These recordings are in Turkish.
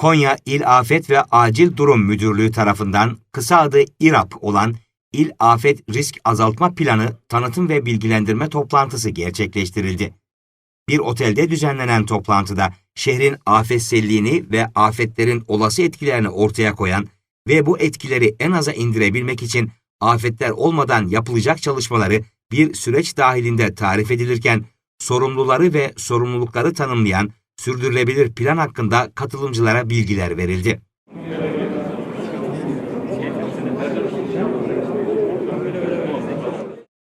Konya İl Afet ve Acil Durum Müdürlüğü tarafından kısa adı İRAP olan İl Afet Risk Azaltma Planı tanıtım ve bilgilendirme toplantısı gerçekleştirildi. Bir otelde düzenlenen toplantıda şehrin afetselliğini ve afetlerin olası etkilerini ortaya koyan ve bu etkileri en aza indirebilmek için afetler olmadan yapılacak çalışmaları bir süreç dahilinde tarif edilirken sorumluları ve sorumlulukları tanımlayan sürdürülebilir plan hakkında katılımcılara bilgiler verildi.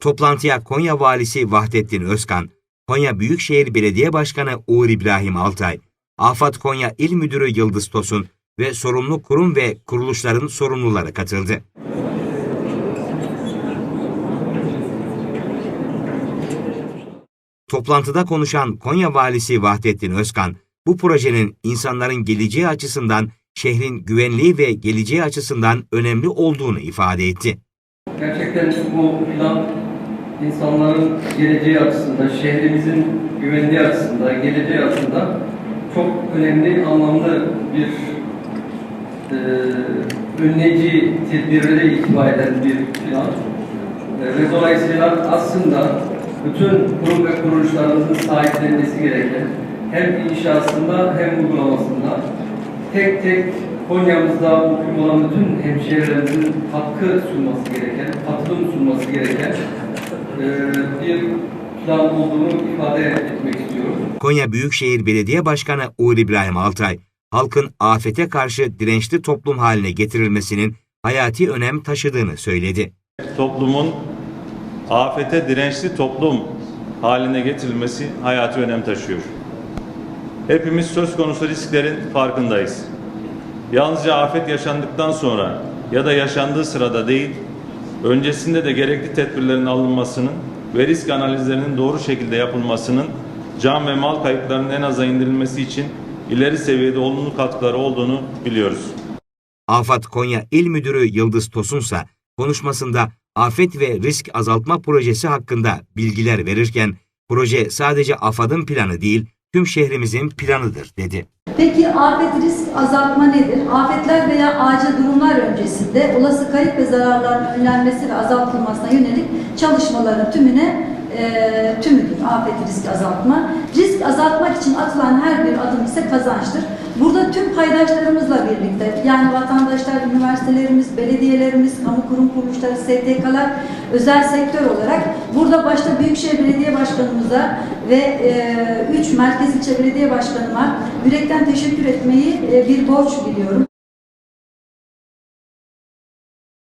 Toplantıya Konya Valisi Vahdettin Özkan, Konya Büyükşehir Belediye Başkanı Uğur İbrahim Altay, AFAD Konya İl Müdürü Yıldız Tosun ve sorumlu kurum ve kuruluşların sorumluları katıldı. Toplantıda konuşan Konya Valisi Vahdettin Özkan, bu projenin insanların geleceği açısından şehrin güvenliği ve geleceği açısından önemli olduğunu ifade etti. Gerçekten bu plan insanların geleceği açısından, şehrimizin güvenliği açısından, geleceği açısından çok önemli, anlamlı bir e, önleyici tedbirlere itibar eden bir plan. E, ve dolayısıyla aslında bütün kurum ve kuruluşlarımızın sahiplenmesi gereken hem inşasında hem uygulamasında tek tek Konya'mızda mukim olan bütün hemşehrilerimizin hakkı sunması gereken, katılım sunması gereken e, bir plan olduğunu ifade etmek istiyorum. Konya Büyükşehir Belediye Başkanı Uğur İbrahim Altay, halkın afete karşı dirençli toplum haline getirilmesinin hayati önem taşıdığını söyledi. toplumun afete dirençli toplum haline getirilmesi hayati önem taşıyor. Hepimiz söz konusu risklerin farkındayız. Yalnızca afet yaşandıktan sonra ya da yaşandığı sırada değil, öncesinde de gerekli tedbirlerin alınmasının ve risk analizlerinin doğru şekilde yapılmasının can ve mal kayıplarının en aza indirilmesi için ileri seviyede olumlu katkıları olduğunu biliyoruz. AFAD Konya İl Müdürü Yıldız Tosunsa konuşmasında afet ve risk azaltma projesi hakkında bilgiler verirken proje sadece AFAD'ın planı değil, tüm şehrimizin planıdır dedi. Peki afet risk azaltma nedir? Afetler veya acil durumlar öncesinde olası kayıp ve zararların önlenmesi ve azaltılmasına yönelik çalışmaların tümüne e, tümüdür afet risk azaltma. Risk azaltmak için atılan her bir adım ise kazançtır. Burada tüm paydaşlarımızla birlikte yani vatandaşlar, üniversitelerimiz, belediyelerimiz, kamu kurum kuruluşları, STK'lar, özel sektör olarak burada başta Büyükşehir Belediye Başkanımıza ve e, üç merkez ilçe belediye başkanıma yürekten teşekkür etmeyi e, bir borç biliyorum.